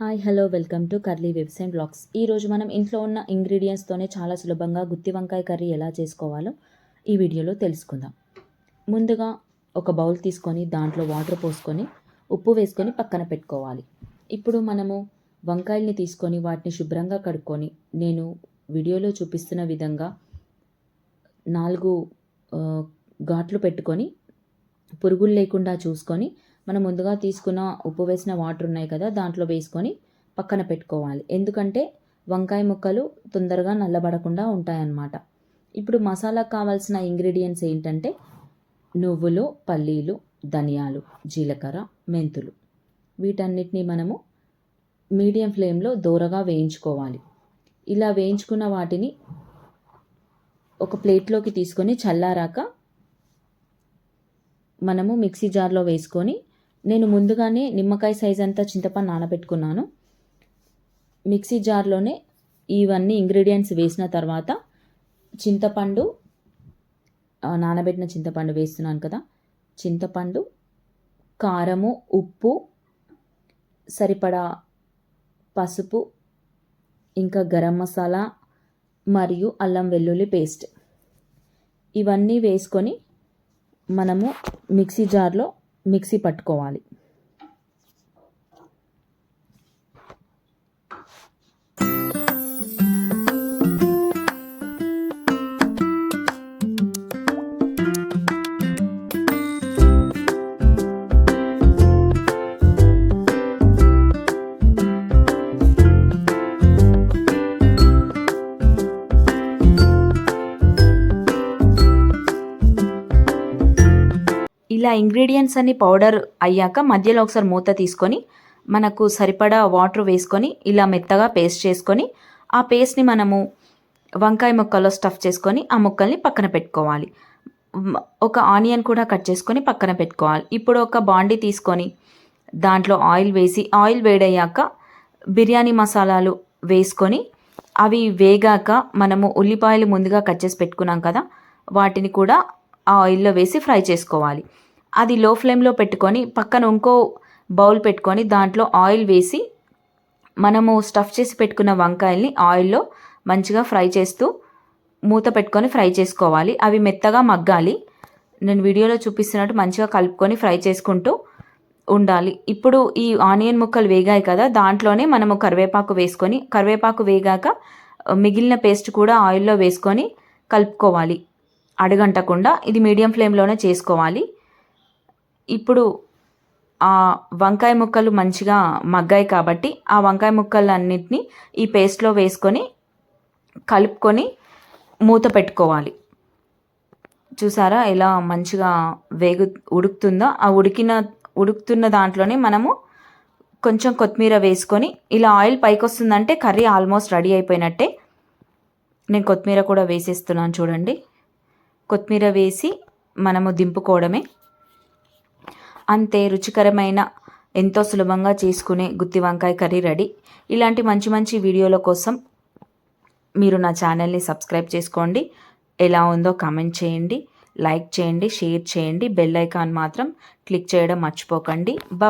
Hi hello welcome to Curly Webs and Blogs. ఈరోజు మనం ఇంట్లో ఉన్న ఇంగ్రీడియంట్స్తోనే చాలా సులభంగా గుత్తి వంకాయ కర్రీ ఎలా చేసుకోవాలో ఈ వీడియోలో తెలుసుకుందాం. ముందుగా ఒక బౌల్ తీసుకొని దాంట్లో వాటర్ పోసుకొని ఉప్పు వేసుకొని పక్కన పెట్టుకోవాలి. ఇప్పుడు మనము వంకాయల్ని తీసుకొని వాటిని శుభ్రంగా కడుక్కొని నేను వీడియోలో చూపిస్తున్న విధంగా నాలుగు ఘాట్లు పెట్టుకొని పురుగులు లేకుండా చూసుకొని మనం ముందుగా తీసుకున్న ఉప్పు వేసిన వాటర్ ఉన్నాయి కదా దాంట్లో వేసుకొని పక్కన పెట్టుకోవాలి. ఎందుకంటే వంకాయ ముక్కలు తొందరగా నల్లబడకుండా ఉంటాయన్నమాట. ఇప్పుడు మసాలాకు కావాల్సిన ఇంగ్రీడియంట్స్ ఏంటంటే నువ్వులు పల్లీలు ధనియాలు జీలకర్ర మెంతులు. వీటన్నిటిని మనము మీడియం ఫ్లేమ్లో దూరగా వేయించుకోవాలి. ఇలా వేయించుకున్న వాటిని ఒక ప్లేట్లోకి తీసుకొని చల్లారాక మనము మిక్సీ జార్లో వేసుకొని నేను ముందుగానే నిమ్మకాయ సైజ్ అంతా చింతపండు నానబెట్టుకున్నాను. మిక్సీ జార్లోనే ఇవన్నీ ఇంగ్రీడియంట్స్ వేసిన తర్వాత చింతపండు నానబెట్టిన చింతపండు వేస్తున్నాను కదా. చింతపండు కారము ఉప్పు సరిపడా పసుపు ఇంకా గరం మసాలా మరియు అల్లం వెల్లుల్లి పేస్ట్ ఇవన్నీ వేసుకొని మనము మిక్సీ జార్లో మిక్సీ పట్టుకోవాలి. ఇలా ఇంగ్రీడియంట్స్ అన్ని పౌడర్ అయ్యాక మధ్యలో ఒకసారి మూత తీసుకొని మనకు సరిపడా వాటర్ వేసుకొని ఇలా మెత్తగా పేస్ట్ చేసుకొని ఆ పేస్ట్ని మనము వంకాయ ముక్కల్లో స్టఫ్ చేసుకొని ఆ ముక్కల్ని పక్కన పెట్టుకోవాలి. ఒక ఆనియన్ కూడా కట్ చేసుకొని పక్కన పెట్టుకోవాలి. ఇప్పుడు ఒక బాండీ తీసుకొని దాంట్లో ఆయిల్ వేసి ఆయిల్ వేడయ్యాక బిర్యానీ మసాలాలు వేసుకొని అవి వేగాక మనము ఉల్లిపాయలు ముందుగా కట్ చేసి పెట్టుకున్నాం కదా వాటిని కూడా ఆ ఆయిల్లో వేసి ఫ్రై చేసుకోవాలి. అది లో ఫ్లేమ్లో పెట్టుకొని పక్కన ఇంకో బౌల్ పెట్టుకొని దాంట్లో ఆయిల్ వేసి మనము స్టఫ్ చేసి పెట్టుకున్న వంకాయల్ని ఆయిల్లో మంచిగా ఫ్రై చేస్తూ మూత పెట్టుకొని ఫ్రై చేసుకోవాలి. అవి మెత్తగా మగ్గాలి. నేను వీడియోలో చూపిస్తున్నట్టు మంచిగా కలుపుకొని ఫ్రై చేసుకుంటూ ఉండాలి. ఇప్పుడు ఈ ఆనియన్ ముక్కలు వేగాయి కదా దాంట్లోనే మనము కరివేపాకు వేసుకొని కరివేపాకు వేగాక మిగిలిన పేస్ట్ కూడా ఆయిల్లో వేసుకొని కలుపుకోవాలి. అడగంటకుండా ఇది మీడియం ఫ్లేమ్లోనే చేసుకోవాలి. ఇప్పుడు ఆ వంకాయ ముక్కలు మంచిగా మగ్గాయి కాబట్టి ఆ వంకాయ ముక్కలన్నిటిని ఈ పేస్ట్లో వేసుకొని కలుపుకొని మూత పెట్టుకోవాలి. చూసారా ఎలా మంచిగా వేగు ఉడుకుతుందో? ఆ ఉడికిన ఉడుకుతున్న దాంట్లోనే మనము కొంచెం కొత్తిమీర వేసుకొని ఇలా ఆయిల్ పైకి వస్తుందంటే కర్రీ ఆల్మోస్ట్ రెడీ అయిపోయినట్టే. నేను కొత్తిమీర కూడా వేసేస్తున్నాను చూడండి. కొత్తిమీర వేసి మనము దింపుకోవడమే. అంతే రుచికరమైన ఎంతో సులభంగా చేసుకునే గుత్తి వంకాయ కర్రీ రెడీ. ఇలాంటి మంచి మంచి వీడియోల కోసం మీరు నా ఛానల్ని సబ్స్క్రైబ్ చేసుకోండి. ఎలా ఉందో కామెంట్ చేయండి. లైక్ చేయండి షేర్ చేయండి. బెల్ ఐకాన్ మాత్రం క్లిక్ చేయడం మర్చిపోకండి. బ